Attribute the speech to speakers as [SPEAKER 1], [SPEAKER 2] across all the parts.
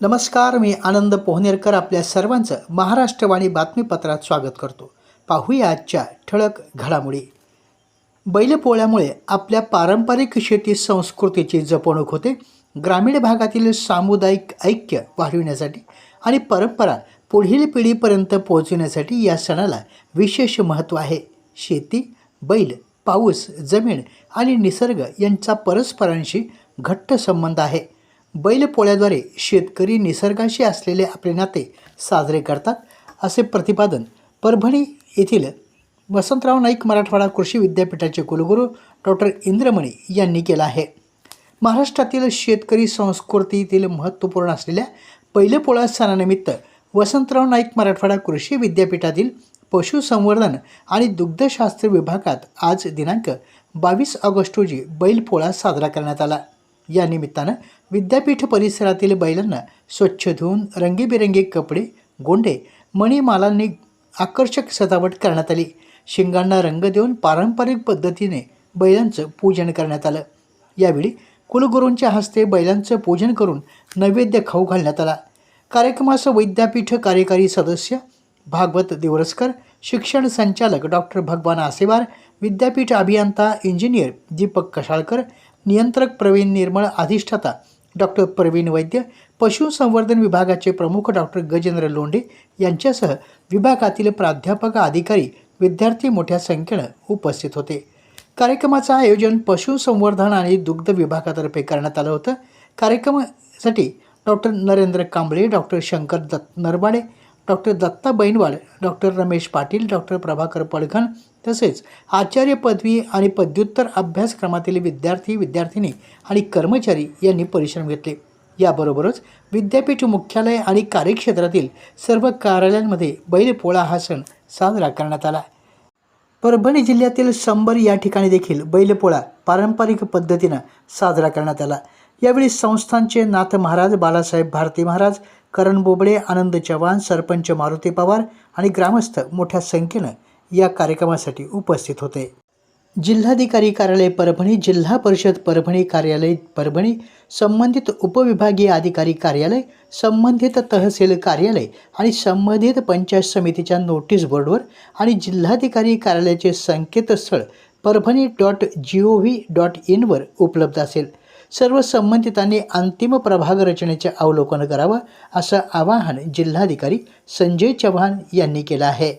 [SPEAKER 1] नमस्कार मी आनंद पोहनेरकर आपल्या सर्वांचं महाराष्ट्रवाणी बातमीपत्रात स्वागत करतो. पाहूया आजच्या ठळक घडामोडी. बैलपोळ्यामुळे आपल्या पारंपरिक शेती संस्कृतीची जपणूक होते. ग्रामीण भागातील सामुदायिक ऐक्य वाढविण्यासाठी आणि परंपरा पुढील पिढीपर्यंत पोहोचविण्यासाठी या सणाला विशेष महत्त्व आहे. शेती बैल पाऊस जमीन आणि निसर्ग यांचा परस्परांशी घट्ट संबंध आहे. बैलपोळ्याद्वारे शेतकरी निसर्गाशी असलेले आपले नाते साजरे करतात असे प्रतिपादन परभणी येथील वसंतराव नाईक मराठवाडा कृषी विद्यापीठाचे कुलगुरू डॉक्टर इंद्रमणी यांनी केलं आहे. महाराष्ट्रातील शेतकरी संस्कृतीतील महत्त्वपूर्ण असलेल्या बैलपोळा सणानिमित्त वसंतराव नाईक मराठवाडा कृषी विद्यापीठातील पशुसंवर्धन आणि दुग्धशास्त्र विभागात आज दिनांक बावीस ऑगस्ट रोजी बैलपोळा साजरा करण्यात आला. या निमित्तानं विद्यापीठ परिसरातील बैलांना स्वच्छ धुवून रंगीबेरंगी कपडे गोंडे मणिमालांनी आकर्षक सजावट करण्यात आली. शिंगांना रंग देऊन पारंपरिक पद्धतीने बैलांचं पूजन करण्यात आलं. यावेळी कुलगुरूंच्या हस्ते बैलांचं पूजन करून नैवेद्य खाऊ घालण्यात आला. कार्यक्रमास विद्यापीठ कार्यकारी सदस्य भागवत दिवरसकर शिक्षण संचालक डॉक्टर भगवान आसेवार विद्यापीठ अभियंता इंजिनियर दीपक कशाळकर नियंत्रक प्रवीण निर्मळ अधिष्ठाता डॉक्टर प्रवीण वैद्य पशुसंवर्धन विभागाचे प्रमुख डॉक्टर गजेंद्र लोंढे यांच्यासह विभागातील प्राध्यापक अधिकारी विद्यार्थी मोठ्या संख्येनं उपस्थित होते. कार्यक्रमाचं आयोजन पशुसंवर्धन आणि दुग्ध विभागातर्फे करण्यात आलं होतं. कार्यक्रमासाठी doctor Narendra Kamble doctor Shankar Datt Narbade doctor Datta Bainwad doctor Ramesh Patil doctor Prabhakar Padghan तसेच आचार्य पदवी आणि पदव्युत्तर अभ्यासक्रमातील विद्यार्थी विद्यार्थिनी आणि कर्मचारी यांनी परिश्रम घेतले. याबरोबरच विद्यापीठ मुख्यालय आणि कार्यक्षेत्रातील सर्व कार्यालयांमध्ये बैलपोळा हा सण साजरा करण्यात आला. परभणी जिल्ह्यातील शंभर या ठिकाणी देखील बैलपोळा पारंपरिक पद्धतीनं साजरा करण्यात आला. यावेळी संस्थांचे नाथ महाराज बालासाहेब भारती महाराज करण बोबडे आनंद चव्हाण सरपंच मारुती पवार आणि ग्रामस्थ मोठ्या संख्येनं या कार्यक्रमासाठी उपस्थित होते. जिल्हाधिकारी कार्यालय परभणी जिल्हा परिषद परभणी कार्यालय परभणी संबंधित उपविभागीय अधिकारी कार्यालय संबंधित तहसील कार्यालय आणि संबंधित पंचायत समितीच्या नोटीस बोर्डवर आणि जिल्हाधिकारी कार्यालयाचे संकेतस्थळ Parbhani dot G O V dot इनवर उपलब्ध असेल. सर्व संबंधितांनी अंतिम प्रभाग रचनेचे अवलोकन करावं असं आवाहन जिल्हाधिकारी संजय चव्हाण यांनी केलं आहे.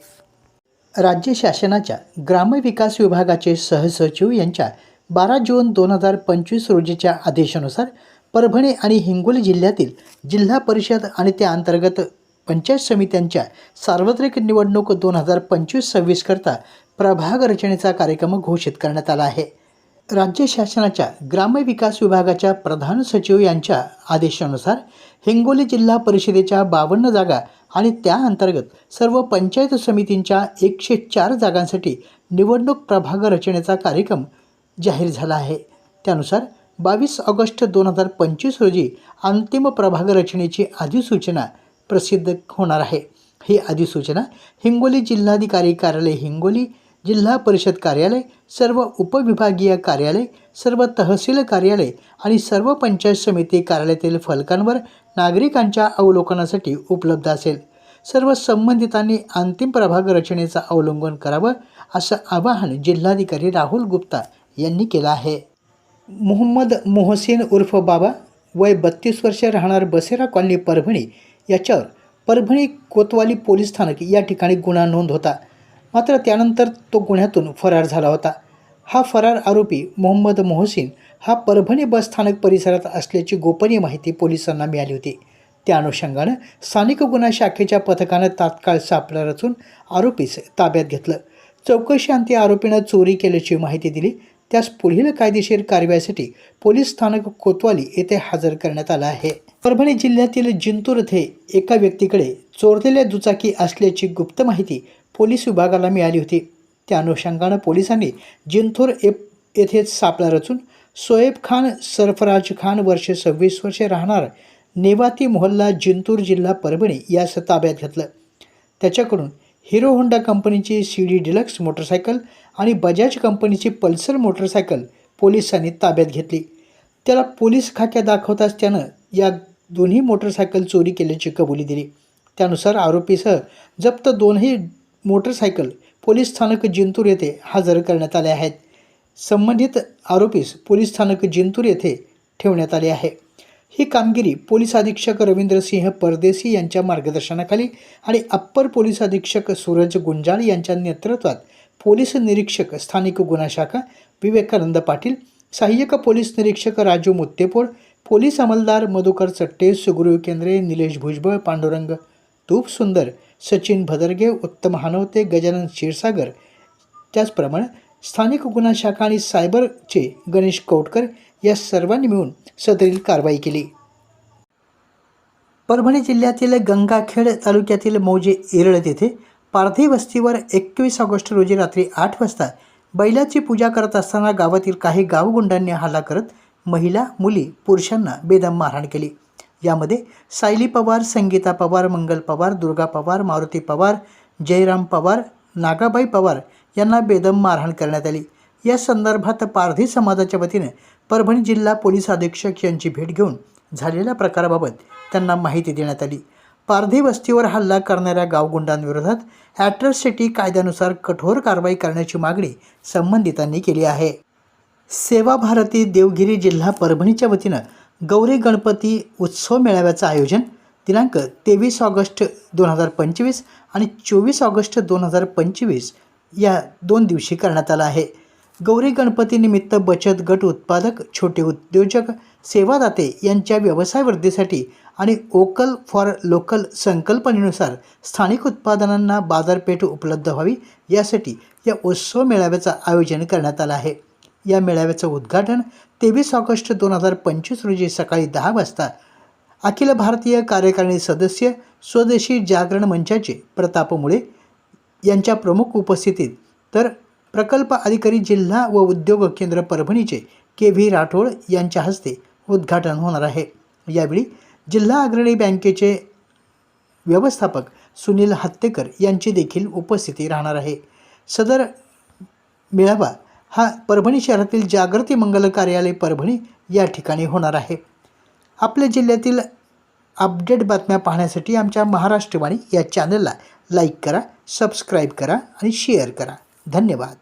[SPEAKER 1] राज्य शासनाच्या ग्रामविकास विभागाचे सहसचिव यांच्या बारा जून दोन हजार पंचवीस रोजीच्या आदेशानुसार परभणी आणि हिंगोली जिल्ह्यातील जिल्हा परिषद आणि त्या अंतर्गत पंचायत समित्यांच्या सार्वत्रिक निवडणूक दोन हजार पंचवीस सव्वीसकरता प्रभाग रचनेचा कार्यक्रम घोषित करण्यात आला आहे. राज्य शासनाच्या ग्रामविकास विभागाच्या प्रधान सचिव यांच्या आदेशानुसार हिंगोली जिल्हा परिषदेच्या बावन्न जागा आणि त्या अंतर्गत सर्व पंचायत समितींच्या एकशे चार जागांसाठी निवडणूक प्रभाग रचनेचा कार्यक्रम जाहीर झाला आहे. त्यानुसार बावीस ऑगस्ट दोन हजार पंचवीस रोजी अंतिम प्रभाग रचनेची अधिसूचना प्रसिद्ध होणार आहे. ही अधिसूचना हिंगोली जिल्हाधिकारी कार्यालय हिंगोली जिल्हा परिषद कार्यालय सर्व उपविभागीय कार्यालय सर्व तहसील कार्यालय आणि सर्व पंचायत समिती कार्यालयातील फलकांवर नागरिकांच्या अवलोकनासाठी उपलब्ध असेल. सर्व संबंधितांनी अंतिम प्रभाग रचनेचा अवलंबन करावं असं आवाहन जिल्हाधिकारी राहुल गुप्ता यांनी केलं आहे. मोहम्मद मोहसिन उर्फ बाबा वय बत्तीस वर्ष राहणार बसेरा कॉलनी परभणी याच्यावर परभणी कोतवाली पोलीस स्थानक या ठिकाणी गुन्हा नोंद होता. मात्र त्यानंतर तो गुन्ह्यातून फरार झाला होता. हा फरार आरोपी मोहम्मद मोहसिन हा परभणी बस स्थानक परिसरात असल्याची गोपनीय माहिती पोलिसांना मिळाली होती. त्या अनुषंगानं स्थानिक गुन्हा शाखेच्या पथकानं तात्काळ सापळा रचून आरोपीस ताब्यात घेतलं. चौकशी आरोपीनं चोरी केल्याची माहिती दिली. त्यास पुढील कायदेशीर कारवाईसाठी पोलीस स्थानक कोतवाली येथे हजर करण्यात आलं आहे. परभणी जिल्ह्यातील जिंतूर येथे एका व्यक्तीकडे चोरलेल्या दुचाकी असल्याची गुप्त माहिती पोलीस विभागाला मिळाली होती. त्या अनुषंगानं पोलिसांनी जिंतूर ए येथे सापळा रचून सोएब खान सरफराज खान वर्षे सव्वीस वर्षे राहणार नेवाती मोहल्ला जिंतूर जिल्हा परभणी यास ताब्यात घेतलं. त्याच्याकडून हिरो होंडा कंपनीची सी डी डिलक्स मोटरसायकल आणि बजाज कंपनीची पल्सर मोटरसायकल पोलिसांनी ताब्यात घेतली. त्याला पोलीस खाक्या दाखवताच त्यानं या दोन्ही मोटरसायकल चोरी केल्याची कबुली दिली. त्यानुसार आरोपीसह जप्त दोनही मोटरसायकल पोलीस स्थानक जिंतूर येथे हजर करण्यात आले आहेत. संबंधित आरोपीस पोलीस स्थानक जिंतूर येथे ठेवण्यात आले आहे. ही कामगिरी पोलीस अधीक्षक रवींद्रसिंह परदेसी यांच्या मार्गदर्शनाखाली आणि अप्पर पोलीस अधीक्षक सूरज गुंजाळ यांच्या नेतृत्वात पोलीस निरीक्षक स्थानिक गुन्हा शाखा विवेकानंद पाटील सहाय्यक पोलीस निरीक्षक राजू मुत्तेपोळ पोलीस अंमलदार मधुकर चट्टे सुगुरु केंद्रे निलेश भुजबळ पांडुरंग तूप सुंदर सचिन भदरगे उत्तम हानवते गजानन क्षीरसागर त्याचप्रमाणे स्थानिक गुन्हा शाखा आणि सायबरचे गणेश कौटकर या सर्वांनी मिळून सदरील कारवाई केली. परभणी जिल्ह्यातील गंगाखेड तालुक्यातील मौजे इरळ येथे पारधी वस्तीवर एकवीस ऑगस्ट रोजी रात्री आठ वाजता बैलाची पूजा करत असताना गावातील काही गावगुंडांनी हल्ला करत महिला मुली पुरुषांना बेदम मारहाण केली. यामध्ये सायली पवार संगीता पवार मंगल पवार दुर्गा पवार मारुती पवार जयराम पवार नागाबाई पवार यांना बेदम मारहाण करण्यात आली. या संदर्भात पारधी समाजाच्या वतीने परभणी जिल्हा पोलीस अधीक्षक यांची भेट घेऊन झालेल्या प्रकाराबाबत त्यांना माहिती देण्यात आली. पारधी वस्तीवर हल्ला करणाऱ्या गावगुंडांविरोधात ॲट्रॉसिटी कायद्यानुसार कठोर कारवाई करण्याची मागणी संबंधितांनी केली आहे. सेवा भारती देवगिरी जिल्हा परभणीच्या वतीनं गौरी गणपती उत्सव मेळाव्याचं आयोजन दिनांक तेवीस ऑगस्ट दोन हजार पंचवीस आणि चोवीस ऑगस्ट दोन हजार पंचवीस या दोन दिवशी करण्यात आलं आहे. गौरी गणपतीनिमित्त बचत गट उत्पादक छोटे उद्योजक सेवादाते यांच्या व्यवसाय वृद्धीसाठी आणि ओकल फॉर लोकल संकल्पनेनुसार स्थानिक उत्पादनांना बाजारपेठ उपलब्ध व्हावी यासाठी या उत्सव मेळाव्याचं आयोजन करण्यात आलं आहे. या मेळाव्याचं उद्घाटन तेवीस ऑगस्ट दोन हजार पंचवीस रोजी सकाळी दहा वाजता अखिल भारतीय कार्यकारिणी सदस्य स्वदेशी जागरण मंचाचे प्रताप मुळे यांच्या प्रमुख उपस्थितीत तर प्रकल्प अधिकारी जिल्हा व उद्योग केंद्र परभणीचे के व्ही राठोड यांच्या हस्ते उद्घाटन होणार आहे. यावेळी जिल्हा अग्रणी बँकेचे व्यवस्थापक सुनील हत्तेकर यांची देखील उपस्थिती राहणार आहे. सदर मेळावा हा परभणी शहरातील जागृती मंगल कार्यालय परभणी या ठिकाणी होणार आहे. आपल्या जिल्ह्यातील अपडेट बातम्या पाहण्यासाठी आमच्या महाराष्ट्रवाणी या चॅनलला लाईक करा सबस्क्राईब करा आणि शेअर करा. धन्यवाद.